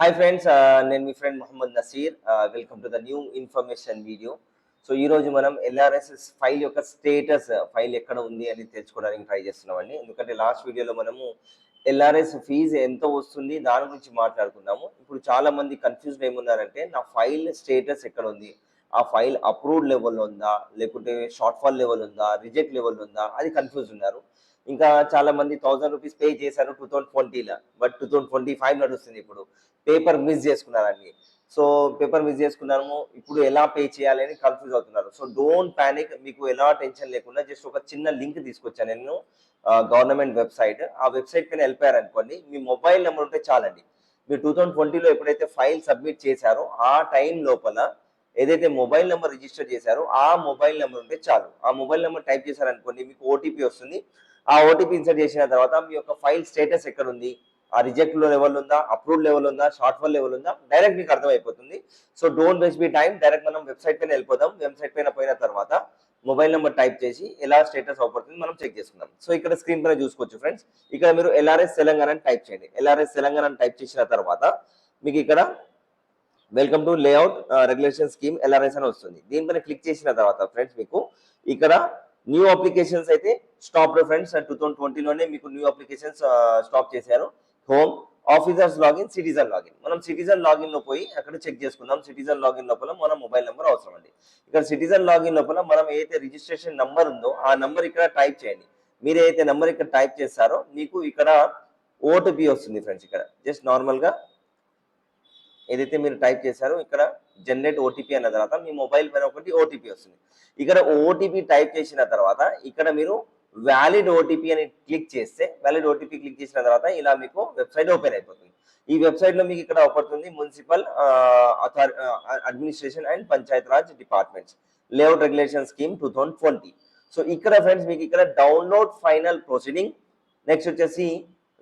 Hi friends uh, నేను మీ friend Mohammed Naseer welcome to the new information video so ఈ రోజు మనం LRS file యొక్క స్టేటస్ ఫైల్ uh, ఎక్కడ ఉంది అని తెలుసుకోవడానికి ట్రై చేస్తున్నామండి. ఎందుకంటే లాస్ట్ వీడియోలో మనము ఎల్ఆర్ఎస్ ఫీజు ఎంత వస్తుంది దాని గురించి మాట్లాడుకున్నాము. ఇప్పుడు చాలా మంది కన్ఫ్యూజ్డ్ ఏమున్నారంటే నా ఫైల్ స్టేటస్ ఎక్కడ ఉంది? ఆ ఫైల్ అప్రూవ్డ్ లెవెల్లో ఉందా? లేకుంటే షార్ట్ ఫాల్ లెవెల్ ఉందా? రిజెక్ట్ లెవెల్ ఉందా? అది కన్ఫ్యూజ్ ఉన్నారు. ఇంకా చాలా మంది థౌసండ్ రూపీస్ పే చేశారు టూ థౌసండ్ ట్వంటీలో but two thousand twenty five నడుస్తుంది ఇప్పుడు. పేపర్ మిస్ చేసుకున్నారని సో పేపర్ మిస్ చేసుకున్నాము. ఇప్పుడు ఎలా పే చేయాలని కన్ఫ్యూజ్ అవుతున్నారు. సో డోంట్ ప్యానిక్ మీకు ఎలా టెన్షన్ లేకుండా జస్ట్ ఒక చిన్న లింక్ తీసుకొచ్చాను నేను గవర్నమెంట్ వెబ్సైట్ ఆ వెబ్సైట్ పైన వెళ్ళిపోయారనుకోండి మీ మొబైల్ నెంబర్ ఉంటే చాలండి. మీరు టూ థౌసండ్ ట్వంటీలో ఎప్పుడైతే ఫైల్ సబ్మిట్ చేశారో ఆ టైం లోపల ఏదైతే మొబైల్ నెంబర్ రిజిస్టర్ చేశారో ఆ మొబైల్ నెంబర్ ఉంటే చాలు. ఆ మొబైల్ నెంబర్ టైప్ చేశారనుకోండి మీకు ఓటీపీ వస్తుంది. ఆ ఓటీపీ ఇన్సర్ట్ చేసిన తర్వాత మీ యొక్క ఫైల్ స్టేటస్ ఎక్కడ ఉంది ఆ రిజెక్ట్ లెవెల్ ఉందా? అప్రూవ్డ్ లెవెల్ ఉందా? షార్ట్ ఫాల్ లెవెల్ ఉందా? డైరెక్ట్ మీకు అర్థమైపోతుంది. So don't waste be time. Direct మనం వెబ్సైట్ పైన వెళ్ళిపోదాం. వెబ్సైట్ పైన పోయిన తర్వాత మొబైల్ నెంబర్ టైప్ చేసి ఎలా స్టేటస్ అవుపడుతుంది మనం చెక్ చేసుకుందాం. సో ఇక్కడ స్క్రీన్ పైన చూసుకోవచ్చు ఫ్రెండ్స్. ఇక్కడ మీరు ఎల్ఆర్ఎస్ తెలంగాణ అని టైప్ చేయండి. ఎల్ఆర్ఎస్ తెలంగాణ అని టైప్ చేసిన తర్వాత మీకు ఇక్కడ welcome to layout regulation scheme LRS అని వస్తుంది. దీనిపైన క్లిక్ చేసిన తర్వాత ఫ్రెండ్స్ మీకు ఇక్కడ న్యూ అప్లికేషన్స్ అయితే స్టాప్ ఫ్రెండ్స్ టూ థౌసండ్ ట్వంటీలోనే మీకు న్యూ అప్లికేషన్స్ స్టాప్ చేశారు. Home officers login citizen login మనం సిటిజన్ లాగిన్లో పోయి అక్కడ చెక్ చేసుకుందాం. సిటిజన్ లాగిన్ లోపల మన మొబైల్ నెంబర్ అవసరం అండి. ఇక్కడ సిటిజన్ లాగిన్ లోపల మనం ఏదైతే రిజిస్ట్రేషన్ నంబర్ ఉందో ఆ నంబర్ ఇక్కడ టైప్ చేయండి. మీరు ఏదైతే నెంబర్ ఇక్కడ టైప్ చేస్తారో మీకు ఇక్కడ ఓటీపీ వస్తుంది ఫ్రెండ్స్ ఇక్కడ. జస్ట్ నార్మల్గా ఏదైతే మీరు టైప్ చేశారో ఇక్కడ జనరేట్ ఓటీపీ అన్న తర్వాత మీ మొబైల్ పైన ఒకటి ఓటీపీ వస్తుంది. ఇక్కడ ఓటీపీ టైప్ చేసిన తర్వాత ఇక్కడ మీరు వ్యాలిడ్ ఓటీపీ అని క్లిక్ చేస్తే వ్యాలిడ్ ఓటీపీ క్లిక్ చేసిన తర్వాత ఇలా మీకు వెబ్సైట్ ఓపెన్ అయిపోతుంది. ఈ వెబ్సైట్లో మీకు ఇక్కడ అవుపడుతుంది municipal అథారి administration and Panchayat Raj departments layout regulation scheme two thousand twenty. So ఇక్కడ ఫ్రెండ్స్ మీకు ఇక్కడ డౌన్లోడ్ ఫైనల్ ప్రొసీడింగ్ నెక్స్ట్ వచ్చేసి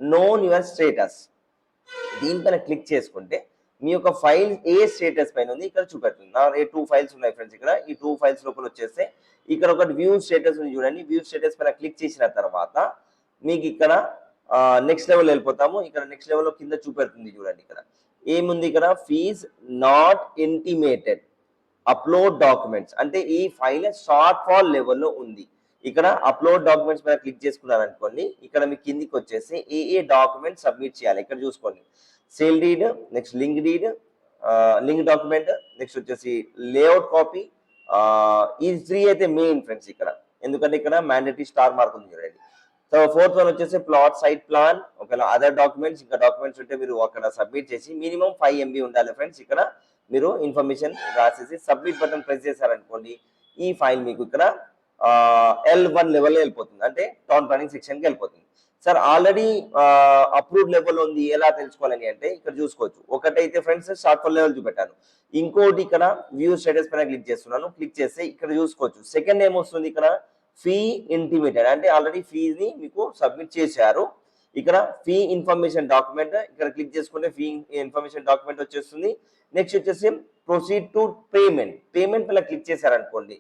నోన్ యువర్ స్టేటస్. దీనిపైన క్లిక్ చేసుకుంటే మీ యొక్క ఫైల్ ఏ స్టేటస్ పైన ఉంది ఇక్కడ చూపెడుతుంది. నా ఏ టూ ఫైల్స్ ఉన్నాయి ఫ్రెండ్స్ ఇక్కడ. ఈ టూ ఫైల్స్ లోపల వచ్చేస్తే ఇక్కడ ఒక వ్యూ స్టేటస్ ఉంది చూడండి. వ్యూ స్టేటస్ పైన క్లిక్ చేసిన తర్వాత మీకు ఇక్కడ నెక్స్ట్ లెవెల్ వెళ్ళిపోతాము. ఇక్కడ నెక్స్ట్ లెవెల్లో కింద చూపెడుతుంది చూడండి ఇక్కడ. ఏముంది ఇక్కడ? Fees not intimated upload documents అంటే ఈ ఫైల్ షార్ట్ ఫాల్ లెవెల్లో ఉంది. ఇక్కడ అప్లోడ్ డాక్యుమెంట్స్ పైన క్లిక్ చేసుకున్నారనుకోండి ఇక్కడ మీ కిందికి వచ్చేసి ఏ ఏ డాక్యుమెంట్ సబ్మిట్ చేయాలి. ఇక్కడ చూసుకోండి. Sale deed next link deed link document next వచ్చేసి లేఅవుట్ కాపీ uh, ఈ త్రీ అయితే మెయిన్ ఫ్రెండ్స్ ఇక్కడ. ఎందుకంటే ఇక్కడ మ్యాండేటరీ స్టార్ మార్క్ ఉంది చూడండి. సో ఫోర్త్ వన్ వచ్చేసి ప్లాట్ సైట్ ప్లాన్ ఒకవేళ అదర్ డాక్యుమెంట్స్ ఇంకా డాక్యుమెంట్స్ ఉంటే మీరు అక్కడ సబ్మిట్ చేసి మినిమం ఫైవ్ ఎంబీ ఉండాలి ఫ్రెండ్స్ ఇక్కడ మీరు ఇన్ఫర్మేషన్ రాసేసి సబ్మిట్ బటన్ ప్రెస్ చేశారనుకోండి ఈ ఫైల్ మీకు ఇక్కడ ఎల్ వన్ లెవెల్ వెళ్ళిపోతుంది. అంటే టౌన్ ప్లానింగ్ సెక్షన్కి వెళ్ళిపోతుంది. సార్ ఆల్రెడీ అప్రూవ్డ్ లెవెల్ ఉంది. ఎలా తెలుసుకోవాలని అంటే ఇక్కడ చూసుకోవచ్చు. ఒకటైతే ఫ్రెండ్స్ షార్ట్ ఫోన్ లెవెల్ చూపెట్టాను. ఇంకోటి ఇక్కడ వ్యూ స్టేటస్ పైన క్లిక్ చేస్తున్నాను. క్లిక్ చేస్తే ఇక్కడ చూసుకోవచ్చు. సెకండ్ ఏమొస్తుంది ఇక్కడ. ఫీ ఇంటిమేటెడ్ అంటే ఆల్రెడీ ఫీని మీకు సబ్మిట్ చేశారు. ఇక్కడ ఫీ ఇన్ఫర్మేషన్ డాక్యుమెంట్ ఇక్కడ క్లిక్ చేసుకుంటే ఫీ ఇన్ఫర్మేషన్ డాక్యుమెంట్ వచ్చేస్తుంది. నెక్స్ట్ వచ్చేసి ప్రొసీడ్ టు పేమెంట్ పేమెంట్ పైన క్లిక్ చేశారనుకోండి.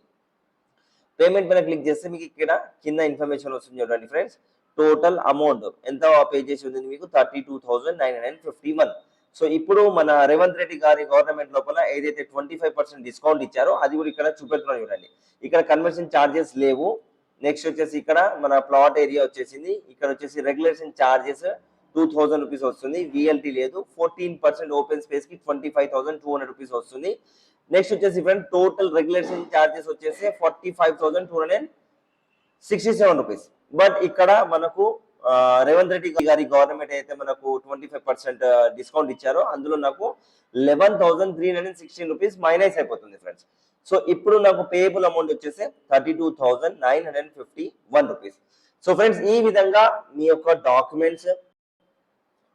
పేమెంట్ పైన క్లిక్ చేస్తే మీకు ఇక్కడ కింద ఇన్ఫర్మేషన్ వస్తుంది చూడండి ఫ్రెండ్స్. టోటల్ అమౌంట్ ఎంత పే చేసి ఉంది మీకు? Thirty two thousand nine hundred fifty one so ఇప్పుడు మన రేవంత్ రెడ్డి గారి గవర్నమెంట్ లోపల ఏదైతే ట్వంటీ ఫైవ్ పర్సెంట్ డిస్కౌంట్ ఇచ్చారో అది కూడా ఇక్కడ చూపెడుతున్నాను చూడండి. ఇక్కడ కన్వర్షన్ ఛార్జెస్ లేవు. నెక్స్ట్ వచ్చేసి ఇక్కడ మన ప్లాట్ ఏరియా వచ్చేసింది. ఇక్కడ వచ్చేసి regulation charges two thousand rupees వస్తుంది. విఎల్టీ లేదు. Fourteen percent open స్పేస్కి twenty five thousand two hundred rupees వస్తుంది. నెక్స్ట్ వచ్చేసి ఫ్రెండ్ టోటల్ రెగ్యులేషన్ ఛార్జెస్ వచ్చేసి forty five thousand two hundred sixty seven rupees but ఇక్కడ మనకు రేవంత్ రెడ్డి గారి గవర్నమెంట్ అయితే మనకు ట్వంటీ ఫైవ్ పర్సెంట్ డిస్కౌంట్ ఇచ్చారో అందులో నాకు eleven thousand three hundred sixteen rupees minus అయిపోతుంది ఫ్రెండ్స్ సో ఇప్పుడు నాకు పేయబుల్ అమౌంట్ వచ్చేసి thirty two thousand nine hundred fifty one rupees so friends ఈ విధంగా మీ యొక్క డాక్యుమెంట్స్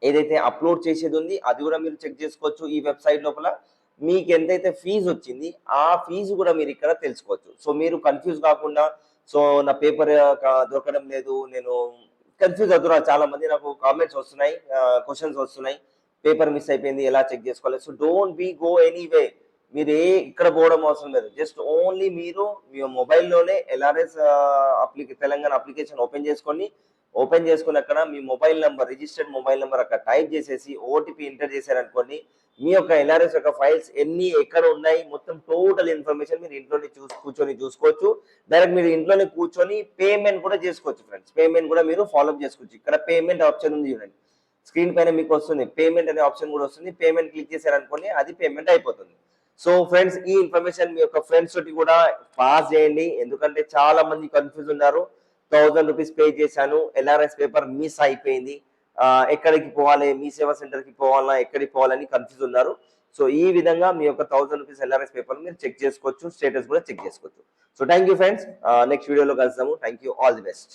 ఏదైతే అప్లోడ్ చేసేది ఉంది అది కూడా మీరు చెక్ చేసుకోవచ్చు ఈ వెబ్సైట్ లోపల. మీకు ఎంతైతే ఫీజు వచ్చింది ఆ ఫీజు కూడా మీరు ఇక్కడ తెలుసుకోవచ్చు. సో మీరు కన్ఫ్యూజ్ కాకుండా సో నా పేపర్ దొరకడం లేదు. నేను కన్ఫ్యూజ్ అవుతున్నారు చాలా మంది నాకు కామెంట్స్ వస్తున్నాయి క్వశ్చన్స్ వస్తున్నాయి. పేపర్ మిస్ అయిపోయింది ఎలా చెక్ చేసుకోవాలి? So don't be go anyway మీరు ఏ ఇక్కడ పోవడం అవసరం లేదు. జస్ట్ ఓన్లీ మీరు మీ మొబైల్లోనే ఎల్ఆర్ఎస్ అప్లికే తెలంగాణ అప్లికేషన్ ఓపెన్ చేసుకొని ఓపెన్ చేసుకుని అక్కడ మీ mobile number registered mobile number అక్కడ టైప్ చేసేసి ఓటీపీ ఎంటర్ చేశారనుకోండి మీ యొక్క ఎల్ఆర్ఎస్ యొక్క ఫైల్స్ ఎన్ని ఎక్కడ ఉన్నాయి మొత్తం టోటల్ ఇన్ఫర్మేషన్ మీరు ఇంట్లోనే చూసి కూర్చొని చూసుకోవచ్చు. డైరెక్ట్ మీరు ఇంట్లోనే కూర్చొని పేమెంట్ కూడా చేసుకోవచ్చు ఫ్రెండ్స్. పేమెంట్ కూడా మీరు ఫాలో చేసుకోవచ్చు. ఇక్కడ పేమెంట్ ఆప్షన్ ఉంది చూడండి. స్క్రీన్ పైన మీకు వస్తుంది. పేమెంట్ అనే ఆప్షన్ కూడా వస్తుంది. పేమెంట్ క్లిక్ చేశారనుకోండి అది పేమెంట్ అయిపోతుంది. సో ఫ్రెండ్స్ ఈ ఇన్ఫర్మేషన్ మీ యొక్క ఫ్రెండ్స్ తోటి కూడా పాస్ చేయండి. ఎందుకంటే చాలా మంది కన్ఫ్యూజ్ ఉన్నారు. థౌసండ్ రూపీస్ పే చేశాను. ఎల్ఆర్ఎస్ పేపర్ మిస్ అయిపోయింది. ఎక్కడికి పోవాలి మీ సేవా సెంటర్కి పోవాలా ఎక్కడికి పోవాలని కన్ఫ్యూజ్ ఉన్నారు. సో ఈ విధంగా మీ యొక్క థౌసండ్ రూపీస్ ఎల్ఆర్ఎస్ పేపర్ మీరు చెక్ చేసుకోవచ్చు స్టేటస్ కూడా చెక్ చేసుకోవచ్చు. So thank you friends next వీడియోలో కలుస్తాము thank you all the best.